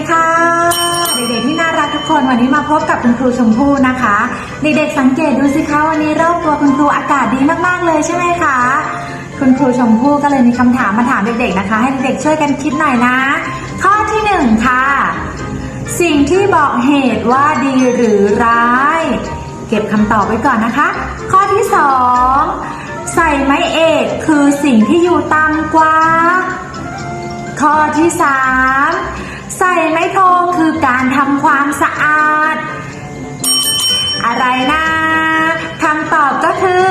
ดีค่ะ เด็กๆที่น่ารักทุกคนวันนี้มาพบกับคุณครูชมพู่นะคะ เด็กๆสังเกตดูสิคะวันนี้รอบตัวคุณครูอากาศดีมากๆเลยใช่ไหมคะ คุณครูชมพู่ก็เลยมีคำถามมาถามเด็กๆนะคะ ให้เด็กๆช่วยกันคิดหน่อยนะ ข้อที่หนึ่งค่ะ สิ่งที่บอกเหตุว่าดีหรือร้าย เก็บคำตอบไว้ก่อนนะคะ ข้อที่สองใส่ไม้เอกคือสิ่งที่อยู่ต่ำกว่า ข้อที่สาม ใส่ไม้โทคือการทำความสะอาด อะไรนะคำตอบก็คือ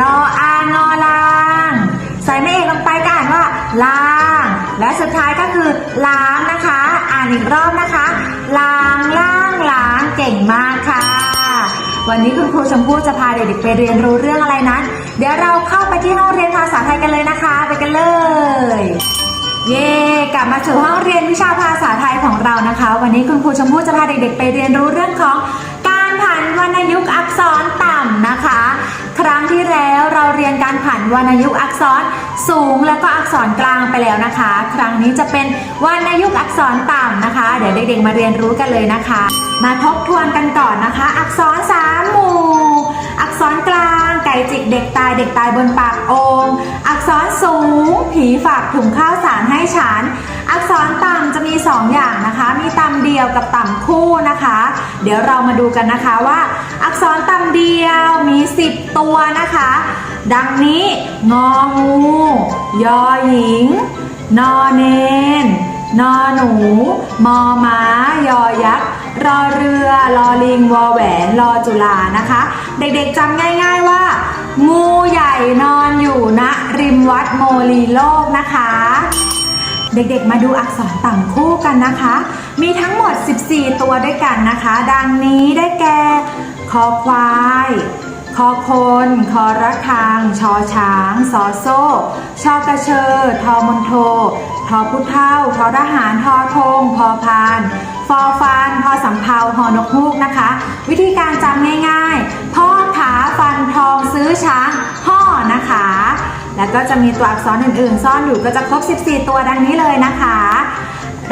ลออางอลาง ใส่ไม้เอกลงไปก็อ่านว่าล้าง และสุดท้ายก็คือล้างนะคะ อ่านอีกรอบนะคะล้างล้างล้างเก่งมากค่ะ วันนี้คุณครูชมพู่จะพาเด็กๆไปเรียนรู้เรื่องอะไรนั้น เดี๋ยวเราเข้าไปที่ห้องเรียนภาษาไทยกันเลยนะคะ ไปกันเลย เย่กลับมาสู่ห้องเรียนวิชาภาษาไทยของเรานะคะ วันนี้คุณครูชมพู่จะพาเด็กๆไปเรียนรู้เรื่องของการผันวรรณยุกต์อักษรต่ำนะคะ ครั้งที่แล้วเราเรียนการผันวรรณยุกต์อักษรสูงแล้วก็อักษรกลางไปแล้วนะคะ ครั้งนี้จะเป็นวรรณยุกต์อักษรต่ำนะคะ เดี๋ยวเด็กๆมาเรียนรู้กันเลยนะคะ มาทบทวนกันก่อนนะคะ อักษรสามหมู่ อักษรกลาง จิกเด็กตายเด็กตายบนปากโองอักษรสูง ผีฝากถุงข้าวสารให้ฉัน อักษรต่ำจะมีสองอย่างนะคะ มีต่ำเดียวกับต่ำคู่นะคะ เดี๋ยวเรามาดูกันนะคะว่า อักษรต่ำเดียวมี 10 ตัวนะคะ ดังนี้ งองู ยอหญิง นอเนน นอหนู มอม้ายอยักษ์ รอเรือรอลิงวอแหวนรอจุฬานะคะ เด็กๆจำง่ายๆว่า งูใหญ่นอนอยู่ณริมวัดโมลีโลกนะคะ เด็กๆมาดูอักษรต่ำคู่กันนะคะ มีทั้งหมด 14 ตัวด้วยกันนะคะ ดังนี้ได้แก่คอควายคอคน คอระฆัง ชอช้างซอโซ่ ชอกระเชอ ทอมนโท ทอพุเท่า ทอทหาร ทอธงพอพาน ฟอฟานพอสำเพาหอนกฮูกนะคะ วิธีการจำง่ายๆ พ่อขาฟันทองซื้อช้างห่อนะคะ แล้วก็จะมีตัวอักษรอื่นๆ ซ่อนอยู่ก็จะครบ 14 ตัวดังนี้เลยนะคะ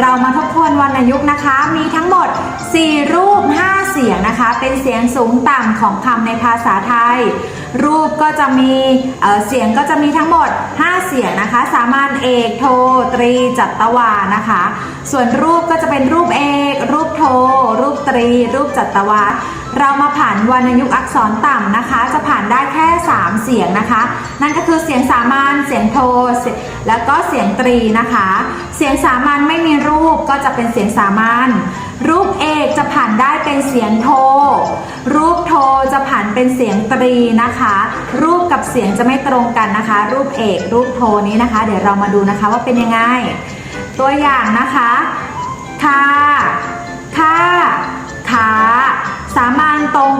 เรามาทบทวนวรรณยุกต์นะคะ มีทั้งหมด 4 รูป 5 เสียงนะคะ เป็นเสียงสูงต่ำของคำในภาษาไทย รูปก็จะมีเเสียงก็จะมีทั้งหมด 5 เสียงนะคะ สามัญเอกโทตรีจัตวานะคะ ส่วนรูปก็จะเป็นรูปเอก รูปโท รูปตรี รูปจัตวาเรามาผ่านวรรณยุกต์อักษรต่ำนะคะ จะผ่านได้แค่ 3 เสียงนะคะ นั่นก็คือเสียงสามัญเสียงโท แล้วก็เสียงตรีนะคะ เสียงสามัญไม่มีรูปก็จะเป็นเสียงสามัญรูปเอกจะผ่านได้เป็นเสียงโท รูปโทจะผ่านเป็นเสียงตรีนะคะ รูปกับเสียงจะไม่ตรงกันนะคะ รูปเอกรูปโทนี้นะคะ เดี๋ยวเรามาดูนะคะว่าเป็นยังไง ตัวอย่างนะคะ ค่ะ ค่ะ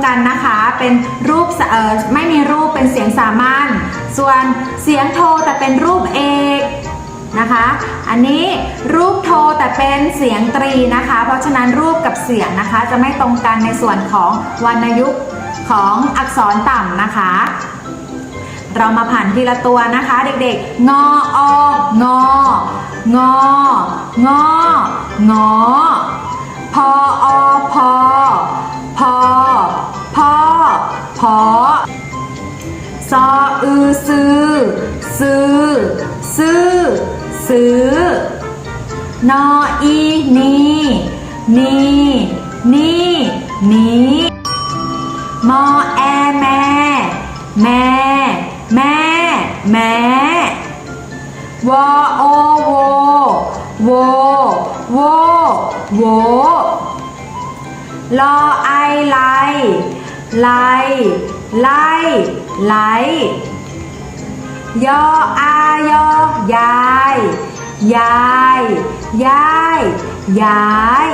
กันนะคะ เป็นรูปเอ่อไม่มีรูปเป็นเสียงสามัญส่วนเสียงโทแต่เป็นรูปเอกนะคะ อันนี้รูปโทแต่เป็นเสียงตรีนะคะ เพราะฉะนั้นรูปกับเสียงนะคะจะไม่ตรงกันในส่วนของวรรณยุกต์ของอักษรต่ำนะคะ เรามาผ่านทีละตัวนะคะเด็กๆ งอององององอพออ ซออือซื้อซื้อซื้อซื้อนออีนีนีนีนีมอแอแม่แม่แม่แม่วอโอโวโวโวโวลอไอไล ไลไลไลยออายอยายยายยายยาย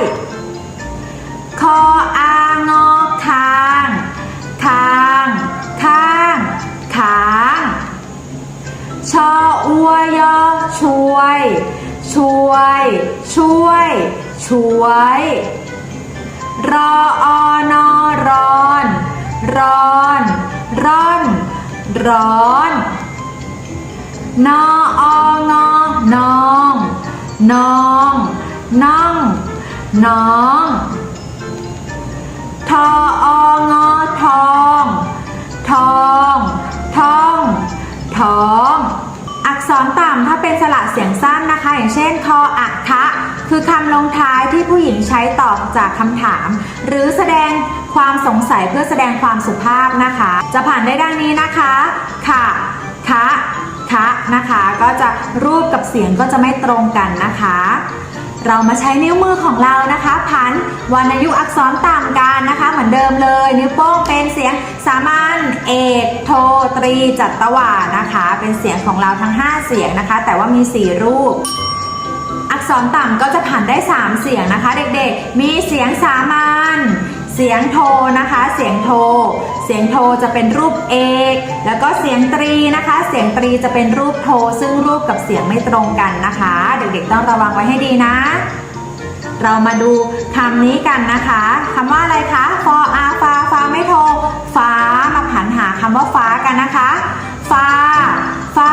คออางอคางคางข้างขางชออัวยอช่วย ช่วย ช่วย ช่วย รออนอรอ ร้อนร้อน ร้อน นอองอนองน้องน้องน้องทอองอทอง ทองท่องทอง ษรต่ำถ้าเป็นสระเสียงสั้นนะคะ อย่างเช่นทออักทะคือคำลงท้ายที่ผู้หญิงใช้ตอบจากคำถาม หรือแสดงความสงสัยเพื่อแสดงความสุภาพนะคะ จะผ่านได้ดังนี้นะคะ ค่ะคะคะนะคะ ก็จะรูปกับเสียงก็จะไม่ตรงกันนะคะ เรามาใช้นิ้วมือของเรานะคะผันวรรณยุกต์อักษรต่างกันนะคะ เหมือนเดิมเลย นิ้วโป้งเป็นเสียงสามัญเอกโทตรีจัตวานะคะ เป็นเสียงของเราทั้ง 5 เสียงนะคะ แต่ว่ามี 4 รูป อักษรต่ำก็จะผ่านได้ 3 เสียงนะคะ เด็กๆ มีเสียงสามัญ เสียงโทนะคะ เสียงโท เสียงโทจะเป็นรูปเอก แล้วก็เสียงตรีนะคะ เสียงตรีจะเป็นรูปโท ซึ่งรูปกับเสียงไม่ตรงกันนะคะ เด็กๆต้องระวังไว้ให้ดีนะ เรามาดูคำนี้กันนะคะคำว่าอะไรคะฟออาฟาฟาไม่โท ฟ้ามาผันหาคำว่าฟ้ากันนะคะฟ้าฟ้า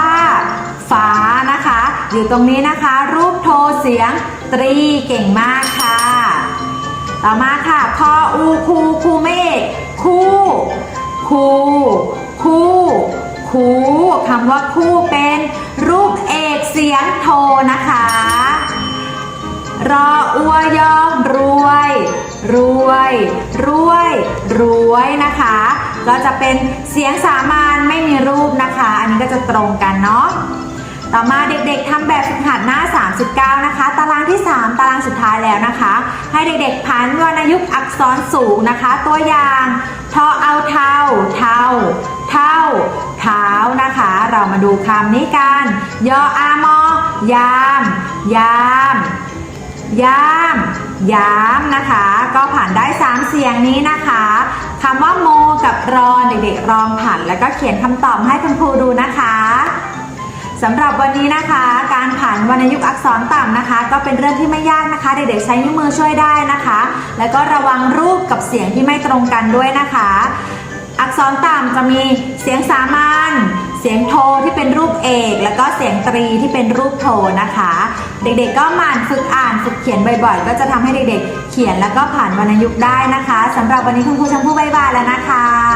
ฟ้านะคะ อยู่ตรงนี้นะคะ รูปโทเสียงตรีเก่งมากค่ะ ต่อมาค่ะคออูคูคูเมฆคู่คูคู่คูคำว่าคู่เป็นรูปเอกเสียงโทนะคะ รออัวยอมรวย รวย รวย รวยนะคะ ก็จะเป็นเสียงสามัญไม่มีรูปนะคะ อันนี้ก็จะตรงกันเนาะ ต่อมาเด็กๆทำแบบฝึกหัดหน้า 39 นะคะ ตารางที่ 3 ตารางสุดท้ายแล้วนะคะ ให้เด็กๆพันวรรณยุกต์อักษรสูงนะคะ ตัวอย่างทอเอาเท่าเท่าเท่าเท้านะคะ เรามาดูคำนี้กัน ยออามอยาม ยามยามยามนะคะ ก็ผ่านได้ 3 เสียงนี้นะคะคำว่าโมกับรอนเด็กๆลองผ่านแล้วก็เขียนคำตอบให้คุณครูดูนะคะ สำหรับวันนี้นะคะ การผ่านวรรณยุกต์อักษรต่ำนะคะ ก็เป็นเรื่องที่ไม่ยากนะคะ เด็กๆใช้นิ้วมือช่วยได้นะคะ แล้วก็ระวังรูปกับเสียงที่ไม่ตรงกันด้วยนะคะ อักษรต่ำจะมีเสียงสามัญเสียงโทที่เป็นรูปเอก แล้วก็เสียงตรีที่เป็นรูปโทนะคะ เด็กๆก็หมั่นฝึกอ่านฝึกเขียนบ่อยๆ ก็จะทำให้เด็กๆ เขียนแล้วก็ผ่านวรรณยุกต์ได้นะคะสำหรับวันนี้คุณครูชมพู่บายบายแล้วนะคะ